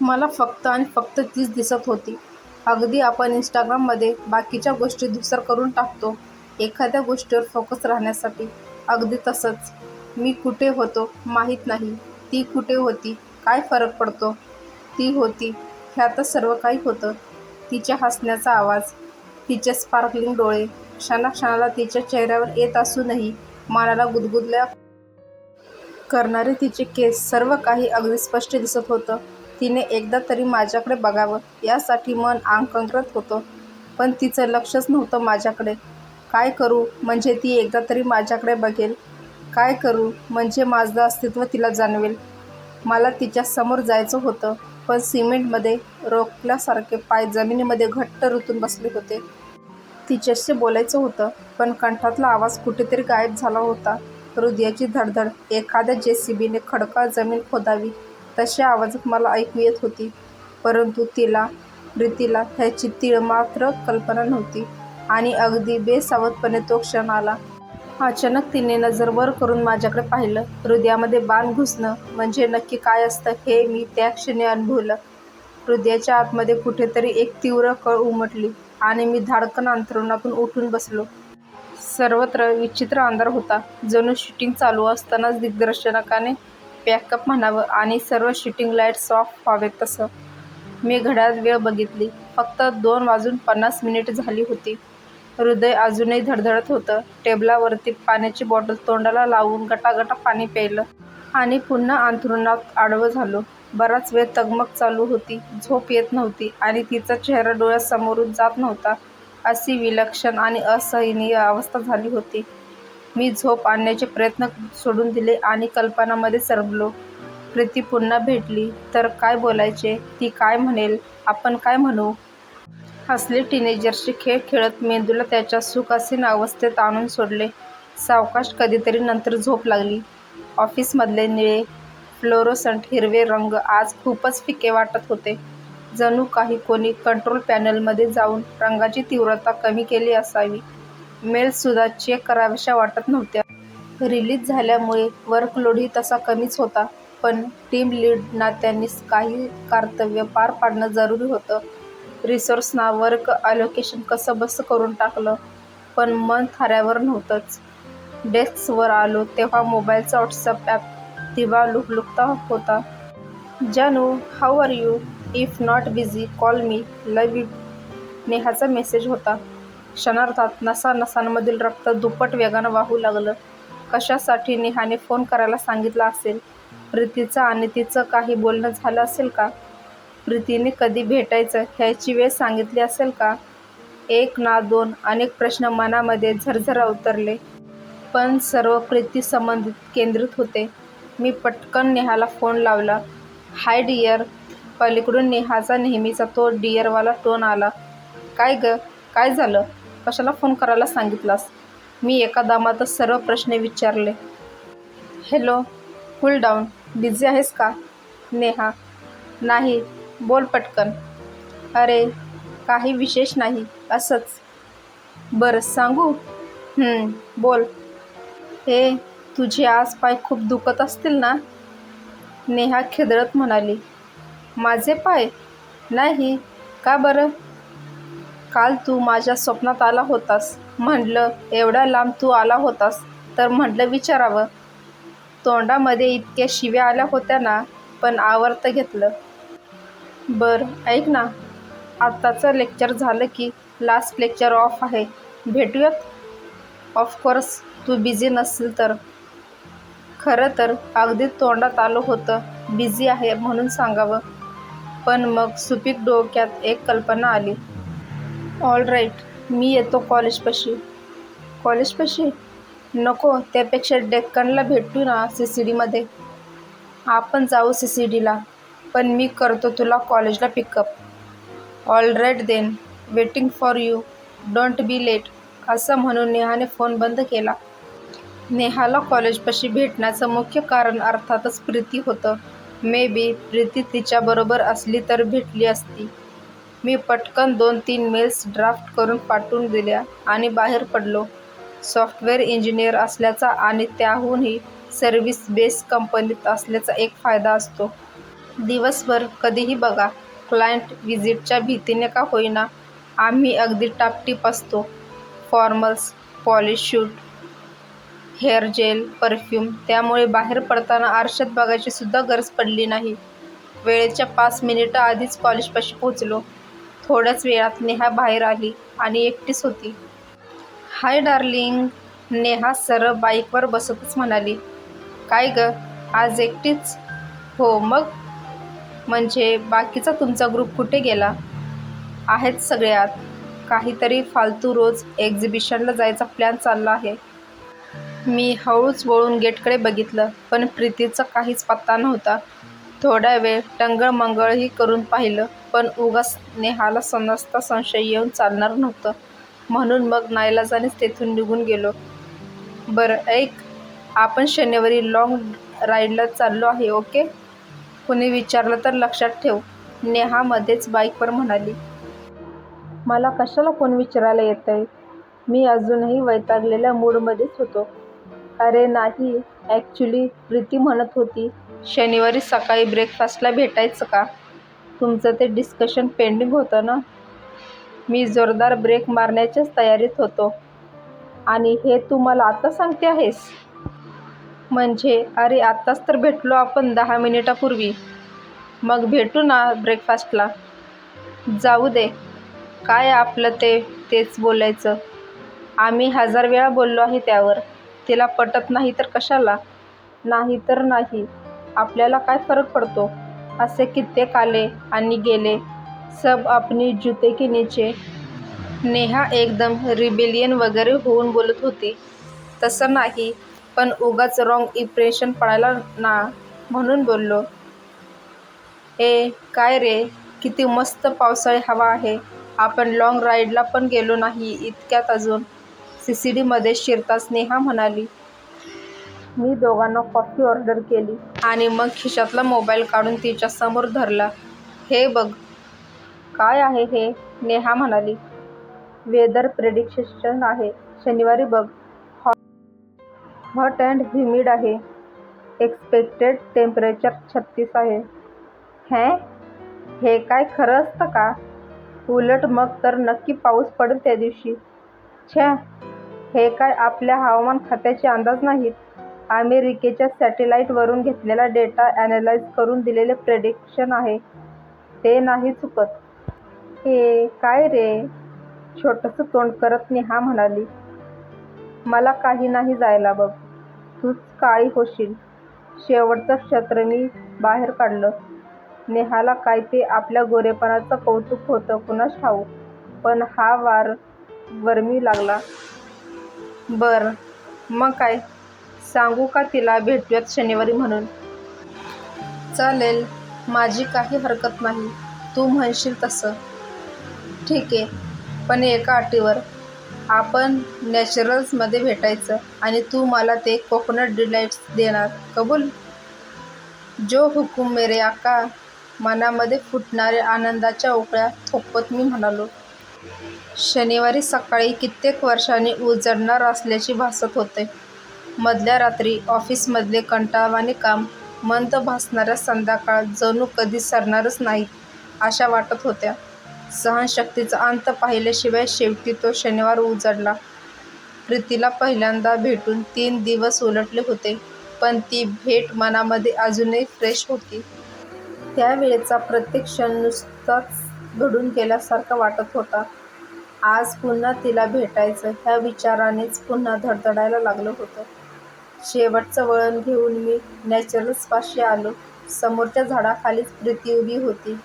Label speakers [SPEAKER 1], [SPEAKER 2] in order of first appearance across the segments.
[SPEAKER 1] मला फक्त आणि फक्त तीच दिसत होती. अगदी आपण इंस्टाग्राममध्ये बाकीच्या गोष्टी धूसर करून टाकतो एखाद्या गोष्टीवर फोकस राहण्यासाठी, अगदी तसंच. मी कुठे होतो माहीत नाही. ती कुठे होती काय फरक पडतो? ती होती, ह्यातच सर्व काही होतं. तिच्या हसण्याचा आवाज, तिचे स्पार्कलिंग डोळे, क्षणाक्षणाला तिच्या चेहऱ्यावर येत असूनही मनाला गुदगुदल्या करणारे तिचे केस सर्व काही अगदी स्पष्ट दिसत होतं. तिने एकदा तरी माझ्याकडे बघावं यासाठी मन आग होतं. पण तिचं लक्षच नव्हतं माझ्याकडे. काय करू म्हणजे ती एकदा तरी माझ्याकडे बघेल? काय करू म्हणजे माझं अस्तित्व तिला जाणवेल? मला तिच्या समोर जायचं होतं, पण सिमेंटमध्ये रोखल्यासारखे पाय जमिनीमध्ये घट्ट रुतून बसले होते. तिच्याशी बोलायचं होतं, पण कंठातला आवाज कुठेतरी गायब झाला होता. हृदयाची धडधड एखाद्या जेसीबीने खडकाळ जमीन खोदावी तशी आवाज मला ऐकू येत होती. परंतु तिला, प्रीतीला ह्याची तीळमात्र कल्पना नव्हती. आणि अगदी बेसावधपणे तो क्षण आला. अचानक तिने नजर वर करून माझ्याकडे पाहिलं. हृदयामध्ये बाण घुसणं म्हणजे नक्की काय असतं हे मी त्या क्षणी अनुभवलं. हृदयाच्या आतमध्ये कुठेतरी एक तीव्र कळ उमटली आणि मी धाडकन अंतरुणातून उठून बसलो. सर्वत्र विचित्र अंधार होता. जणू शूटिंग चालू असतानाच दिग्दर्शकाने पॅकअप म्हणावं आणि सर्व शूटिंग लाईट्स ऑफ व्हावेत तसं. मी घड्याळ वेळ बघितली. फक्त दोन वाजून पन्नास मिनिट झाली होती. हृदय अजूनही धडधडत होतं. टेबलावरती पाण्याची बॉटल तोंडाला लावून गटागटा पाणी प्यायलं. आणि पुन्हा अंथरुणात आडवं झालो. बराच वेळ तगमग चालू होती. झोप येत नव्हती आणि तिचा चेहरा डोळ्यासमोरून जात नव्हता. अशी विलक्षण आणि असहनीय अवस्था झाली होती. मी झोप आणण्याचे प्रयत्न सोडून दिले आणि कल्पनामध्ये सरबलो प्रीती पुन्हा भेटली तर काय बोलायचे? ती काय म्हणेल? आपण काय म्हणू? हसले टीनेजर्सचे खेळ खेळत मेंदूला त्याच्या सुखासीन अवस्थेत आणून सोडले. सावकाश कधीतरी नंतर झोप लागली. ऑफिसमधले निळे, फ्लोरोसंट हिरवे रंग आज खूपच फिके वाटत होते. जणू काही कोणी कंट्रोल पॅनलमध्ये जाऊन रंगाची तीव्रता कमी केली असावी. मेल्ससुद्धा चेक कराव्याशा वाटत नव्हत्या. रिलीज झाल्यामुळे वर्कलोडही तसा कमीच होता. पण टीम लीड नात्याने काही कर्तव्य पार पाडणं जरुरी होतं. रिसोर्सना वर्क अलोकेशन कसं बसं करून टाकलं, पण मन थाऱ्यावर नव्हतंच. डेस्कवर आलो तेव्हा मोबाईलचा व्हॉट्सअप ॲप दिवा लुकलुकता होता. जानू, how are you? If not busy call me. Love you. नेहाचा message होता. क्षणार्धात नसानसांमधील रक्त दुप्पट वेगानं वाहू लागलं. कशासाठी नेहाने फोन करायला सांगितला असेल? प्रीतीचं आणि तिचं काही बोलणं झालं असेल का? प्रीतीने कधी भेटायचं ह्याची वेळ सांगितली असेल का? एक ना दोन अनेक प्रश्न मनामध्ये झरझर अवतरले. पण सर्व प्रीती संबंधित केंद्रित होते. मी पटकन नेहाला फोन लावला. Hi dear. पलीकडून नेहाचा नेहमीचा तो डिअरवाला टोन आला. काय गं, काय झालं? कशाला फोन करायला सांगितलास? मी एका दामातच सर्व प्रश्न विचारले. हॅलो, कुल डाऊन. बिझी आहेस का? नेहा. नाही. बोल पटकन. अरे, काही विशेष नाही. असंच. बरं सांगू? बोल. ए, तुझे आज पाय खूप दुखत असतील ना? नेहा खिदळत म्हणाली. माझे पाय? नाही. का बरं? काल तू माझ्या स्वप्नात आला होतास. म्हटलं एवढा लांब तू आला होतास तर म्हटलं विचारावं. तोंडामध्ये इतक्या शिव्या आल्या होत्या ना, पण आवर्त घेतलं. बरं ऐक ना, आत्ताचं लेक्चर झालं की लास्ट लेक्चर ऑफ आहे. भेटूयात? ऑफकोर्स तू बिझी नसशील तर. खरं तर अगदी तोंडात आलं होतं बिझी आहे म्हणून सांगावं. पण मग सुपीक डोक्यात एक कल्पना आली. ऑलराईट, मी येतो कॉलेजपाशी. कॉलेजपाशी? नको त्यापेक्षा डेक्कनला भेटू ना सी सी डीमध्ये आपण जाऊ सी सी डीला पण मी करतो तुला कॉलेजला pickup. Alright then. Waiting for you. Don't be late. असं म्हणून नेहाने फोन बंद केला. नेहाला कॉलेजपाशी भेटण्याचं मुख्य कारण अर्थातच प्रीती होतं. मे बी प्रीती तिच्याबरोबर असली तर भेटली असती. मी पटकन दोन-तीन मेल्स ड्राफ्ट करून पाठवून दिल्या आणि बाहेर पडलो. सॉफ्टवेअर इंजिनियर असल्याचा आणि त्याहूनही सर्व्हिस बेस कंपनीत असल्याचा एक फायदा असतो. दिवसभर कधीही बघा क्लायंट व्हिजिटच्या भीतीने का होईना आम्ही अगदी टापटीप असतो. Formals, polish suit hair gel, perfume. त्यामुळे बाहेर पडताना आरशात बघायची सुद्धा गरज पडली नाही. वेळेच्या पाच मिनिटं आधीच कॉलेजपाशी पोचलो. थोड्याच वेळात नेहा बाहेर आली आणि एकटीच होती. Hi darling. नेहा सरळ बाईकवर बसतच म्हणाली. काय गं, आज एकटीच? हो मग. म्हणजे बाकीचा तुमचा ग्रुप कुठे गेला? आहेत सगळे आत. काहीतरी फालतू रोज एक्झिबिशनला जायचा प्लॅन चालला आहे. मी हळूच वळून गेटकडे बघितलं, पण प्रीतीचा काहीच पत्ता नव्हता. थोडा वेळ टंगळमंगळही करून पाहिलं, पण उगाच नेहाला समजता संशय येऊन चालणार नव्हतं. म्हणून मग नाईलाजानेच तेथून निघून गेलो. बरं ऐक, आपण शनिवारी लाँग राईडला चाललो आहे ओके? कुणी विचारलं तर लक्षात ठेव, नेहा मध्येच बाईकवर म्हणाली. मला कशाला कोण विचारायला येतंय? मी अजूनही वैतागलेल्या मूडमध्येच होतो. अरे नाही, ॲक्च्युली प्रीती म्हणत होती शनिवारी सकाळी ब्रेकफास्टला भेटायचं का? तुमचं ते डिस्कशन पेंडिंग होतं ना? मी जोरदार ब्रेक मारण्याच्याच तयारीत होतो. आणि हे तू मला आता सांगते आहेस? म्हणजे अरे आत्ताच तर भेटलो आपण दहा मिनिटांपूर्वी. मग भेटू ना ब्रेकफास्टला? जाऊ दे. काय आपलं ते तेच बोलायचं. आम्ही हजार वेळा बोललो आहे त्यावर. तिला पटत नाही तर कशाला? नाही तर नाही. आपल्याला काय फरक पडतो? असे कित्येक आले आणि गेले. सब अपनी जूते के नीचे. नेहा एकदम रिबेलियन वगैरे होऊन बोलत होती. तसं नाही, पण उगाच रॉंग इम्प्रेशन पडायला ना म्हणून बोललो. ए काय रे, किती मस्त पावसाळी हवा आहे. आपण लाँग राईडला पण गेलो नाही इतक्यात अजून. सी सी डीमध्ये शिरता नेहा म्हणाली. मी दोघांना कॉफी ऑर्डर केली आणि मग खिशातला मोबाईल काढून तिच्यासमोर धरला. हे बघ. काय आहे हे? नेहा म्हणाली. वेदर प्रेडिक्शन आहे. शनिवारी बघ. हॉट अँड ह्युमिड आहे. एक्सपेक्टेड टेम्परेचर छत्तीस आहे. हैं हे काय खरं असतं का? उलट मग तर नक्की पाऊस पडेल त्या दिवशी छ्या, हे काय आपल्या हवामान खात्याचे अंदाज नाहीत. अमेरिकेच्या सॅटेलाईटवरून घेतलेला डेटा ॲनालाइज करून दिलेले प्रेडिक्शन आहे. ते नाही चुकत. हे काय रे? छोटंसं तोंड करत नेहा म्हणाली. मला काही नाही जायला बघ. तूच काळी होशील. शेवटचं क्षेत्र मी बाहेर काढलं. नेहाला काय ते आपल्या गोरेपणाचं कौतुक होतं पुन्हा ठाऊ पण हा वार वर्मी लागला. बरं, मग काय? सांगू का तिला भेटूयात शनिवारी म्हणून? चालेल, माझी काही हरकत नाही. तू म्हणशील तसं. ठीके, पण एका अटीवर. आपण नॅचरल्समध्ये भेटायचं आणि तू मला ते कोकोनट डिलाईट्स देणार. कबूल? जो हुकूम मेरे आका. मनामध्ये फुटणाऱ्या आनंदाच्या उकळ्या थोपवत मी म्हणालो. शनिवारी सकाळी कित्येक वर्षांनी उजडणार असल्याचे भासत होते. मधल्या रात्री ऑफिसमधले कंटाळवाणे काम, मंद भासणाऱ्या संध्याकाळ जणू कधी सरणारच नाहीत अशा वाटत होत्या. सहनशक्तीचा अंत पाहिल्याशिवाय शेवटी तो शनिवार उजडला प्रीतीला पहिल्यांदा भेटून तीन दिवस उलटले होते, पण ती भेट मनामध्ये अजूनही फ्रेश होती. त्यावेळेचा प्रत्येक क्षण नुसताच घडून गेल्यासारखं वाटत होता. आज पुन्हा तिला भेटायचं ह्या विचारानेच पुन्हा धडधडायला लागलं होतं. शेवटचं वळण घेऊन मी नॅचरल्सपाशी आलो. समोरच्या झाडाखालीच प्रीती उभी होती.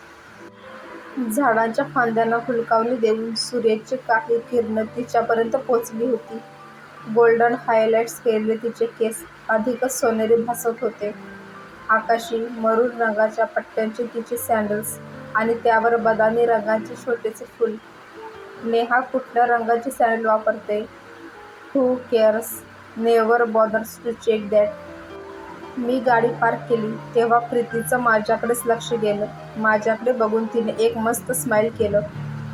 [SPEAKER 1] झाडांच्या फांद्यांना फुलकावणी देऊन सूर्याची काही किरणं तिच्यापर्यंत पोचली होती. गोल्डन हायलाइट्स केलेले तिचे केस अधिकच सोनेरी भासत होते. आकाशी मरून रंगाच्या पट्ट्यांचे तिचे सँडल्स आणि त्यावर बदामी रंगाचे छोटेसे फूल. नेहा कुठल्या रंगाची सँडल वापरते? Who cares? Never bothers to check that. मी गाडी पार्क केली तेव्हा प्रीतीचं माझ्याकडेच लक्ष गेलं. माझ्याकडे बघून तिने एक मस्त स्माईल केलं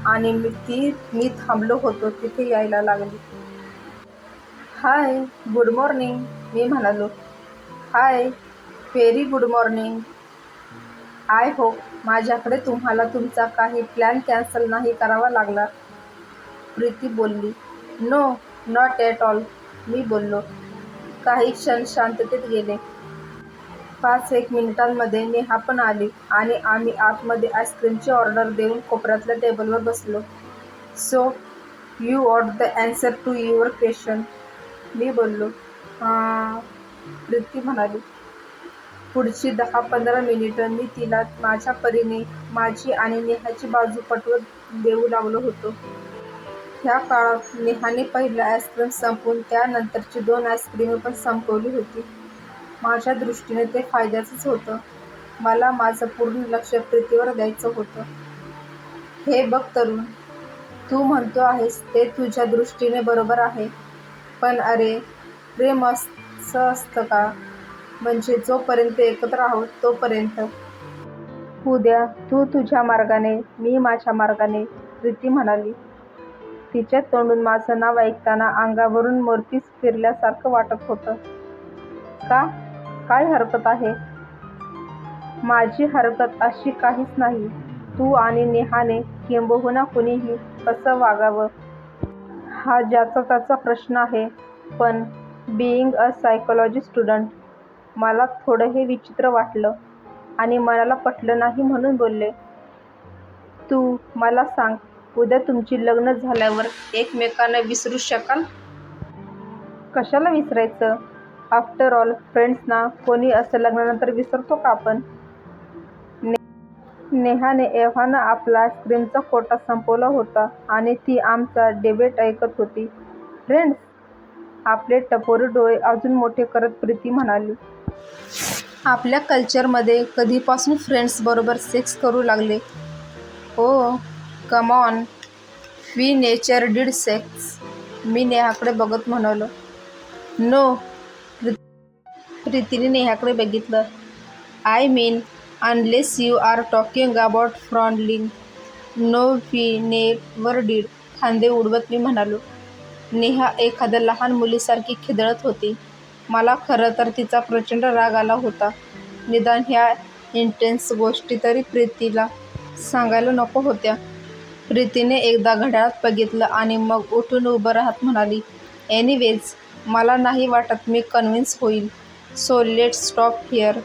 [SPEAKER 1] आणि मी ती मी थांबलो होतो तिथे यायला लागली. हाय, गुड मॉर्निंग. मी म्हणालो. Hi, very good morning. I hope माझ्याकडे तुम्हाला तुमचा काही प्लॅन कॅन्सल नाही करावा लागला. प्रीती बोलली नो नॉट ॲट ऑल मी बोललो काही क्षण शांततेत गेले. पाच एक मिनिटांमध्ये नेहा पण आली आणि आम्ही आतमध्ये आईस्क्रीमची ऑर्डर देऊन कोपऱ्यातल्या टेबलवर बसलो. So you what the answer to your question मी बोललो प्रीती म्हणाली. पुढची दहा पंधरा मिनिटं मी तिला माझ्या परीने माझी आणि नेहाची बाजू पटवत देऊ लागलो होतो. ह्या काळात नेहाने पहिलं आईस्क्रीम संपवून त्यानंतरची दोन आईस्क्रीम पण संपवली होती. माझ्या दृष्टीने ते फायद्याचंच होतं. मला माझं पूर्ण लक्ष प्रीतीवर द्यायचं होतं. हे बघ तरुण तू म्हणतो आहेस ते तुझ्या दृष्टीने बरोबर आहे. पण अरे प्रेम असं असतं का? म्हणजे जोपर्यंत एकत्र आहोत तोपर्यंत. उद्या तू तुझ्या मार्गाने मी माझ्या मार्गाने प्रीती म्हणाली. तिच्या तोंडून माझं नाव ऐकताना अंगावरून मोरपीस फिरल्यासारखं वाटत होतं. का? काय हरकत आहे? माझी हरकत अशी काहीच नाही. तू आणि नेहाने किंबहुना कुणीही कसं वागावं? हा ज्याचा त्याचा प्रश्न आहे. पण बिईंग अ सायकोलॉजी स्टुडंट मला थोडं हे विचित्र वाटलं आणि मनाला पटलं नाही म्हणून बोलले तू मला सांग उद्या तुमची लग्न झाल्यावर एकमेकांना विसरू शकाल? कशाला विसरायचं? आफ्टर ऑल फ्रेंड्सना कोणी असं लग्नानंतर विसरतो का आपण? ने नेहाने एव्हाना आपला आईस्क्रीमचा कोटा संपवला होता आणि ती आमचा डेबेट ऐकत होती. फ्रेंड्स आपले टपोरी डोळे अजून मोठे करत प्रीती म्हणाली. आपल्या कल्चरमध्ये कधीपासून फ्रेंड्सबरोबर सेक्स करू लागले? ओ come on we never did sex मी नेहाकडे बघत म्हणालो. नो प्रीतीने नेहाकडे बघितलं. I mean unless you are talking about fondling no we never did खांदे उडवत मी म्हणालो. नेहा एखाद्या लहान मुलीसारखी खिदळत होती. मला खरं तर तिचा प्रचंड राग आला होता. निदान ह्या इंटेन्स गोष्टी तरी प्रीतीला सांगायला नको होत्या. प्रीतीने एकदा घड्याळात बघितलं आणि मग उठून उभं राहत म्हणाली एनिवेज मला नाही वाटत मी कन्व्हिन्स होईल. So let stop here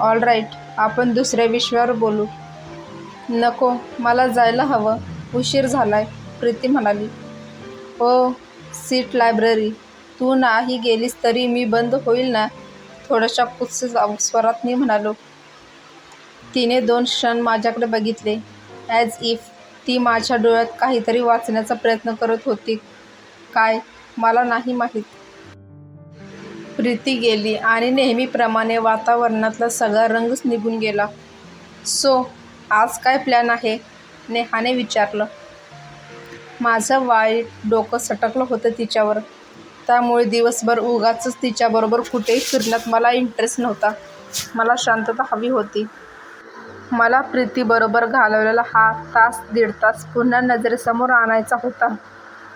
[SPEAKER 1] all right आपण दुसऱ्या विषयावर बोलू. नको मला जायला हवं. उशीर झालाय प्रीती म्हणाली. हो सीट लायब्ररी तू नाही गेलीस तरी मी बंद होईल ना? थोड्याशा कुत्स स्वरात मी म्हणालो. तिने दोन क्षण माझ्याकडे बघितले. ॲज इफ ती माझ्या डोळ्यात काहीतरी वाचण्याचा प्रयत्न करत होती. काय? मला नाही माहीत. प्रीती गेली आणि नेहमीप्रमाणे वातावरणातला सगळा रंगच निघून गेला. सो आज काय प्लॅन आहे? नेहाने विचारलं. माझं वाईट डोकं सटकलं होतं तिच्यावर. त्यामुळे दिवसभर उगाचच तिच्याबरोबर कुठेही फिरण्यात मला इंटरेस्ट नव्हता. मला शांतता हवी होती. मला प्रीतीबरोबर घालवलेला हा तास दीड तास पुन्हा नजरेसमोर आणायचा होता.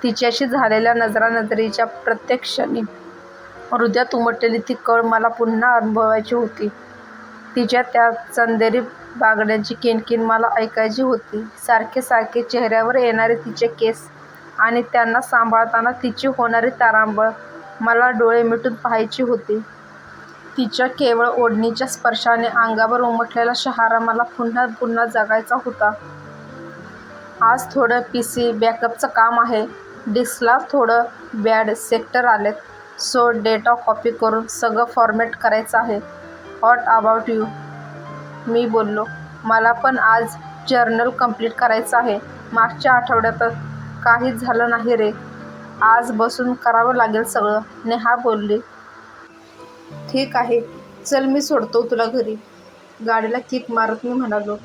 [SPEAKER 1] तिच्याशी झालेल्या नजरानजरीच्या प्रत्येक क्षणी हृदयात उमटलेली ती कळ मला पुन्हा अनुभवायची होती. तिच्या त्या चंदेरी बागड्यांची किनकिन मला ऐकायची होती. सारखे सारखे चेहऱ्यावर येणारे तिचे केस आणि त्यांना सांभाळताना तिची होणारी तारांबळ मला डोळे मिटून पाहायची होती. तिच्या केवळ ओढणीच्या स्पर्शाने अंगावर उमटलेला शहारा मला पुन्हा पुन्हा जगायचा होता. आज थोडं पी सी बॅकअपचं काम आहे. डिस्कला थोडं बॅड सेक्टर आलेत. सो डेटा कॉपी करून सगळं फॉर्मॅट करायचं आहे. व्हॉट अबाउट यू मी बोललो. मला पण आज जर्नल कंप्लीट करायचं आहे. मागच्या आठवड्यात काहीच झालं नाही रे. आज बसून करावं लागेल सगळं. नेहा बोलली. ठीक आहे. चल मी सोडतो तुला घरी. गाडीला किक मारत मी म्हणालो.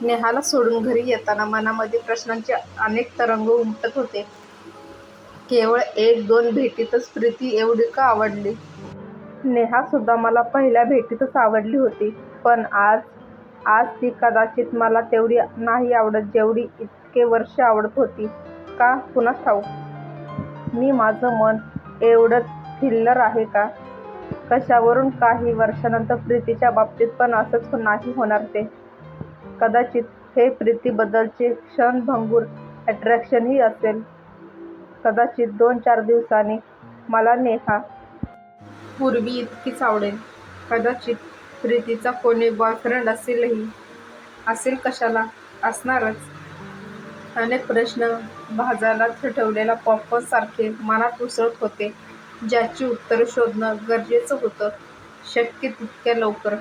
[SPEAKER 1] नेहाला सोडून घरी येताना मनामध्ये प्रश्नांचे अनेक तरंग उमटत होते. केवळ एक दोन भेटीतच प्रीती एवढी का आवडली? नेहासुद्धा मला पहिल्या भेटीतच आवडली होती. पण आज आज ती कदाचित मला तेवढी नाही आवडत जेवढी इतके वर्ष आवडत होती का कुणास ठाऊक मी माझं मन एवढं थिल्लर आहे का कशावरून काही वर्षानंतर प्रीतीच्या बाबतीत पण असंच नाही होणार ते. कदाचित हे प्रीतीबद्दलचे क्षणभंगूर अट्रॅक्शनही असेल. कदाचित दोन चार दिवसांनी मला नेहा पूर्वी इतकीच आवडेल. कदाचित प्रीतीचा कोणी बॉयफ्रेंड असेलही. असेल कशाला? असणारच. अनेक प्रश्न भाजायला ठेवलेल्या पॉपकॉर्नसारखे मनात उसळत होते ज्याची उत्तरं शोधणं गरजेचं होतं शक्य तितक्या लवकर.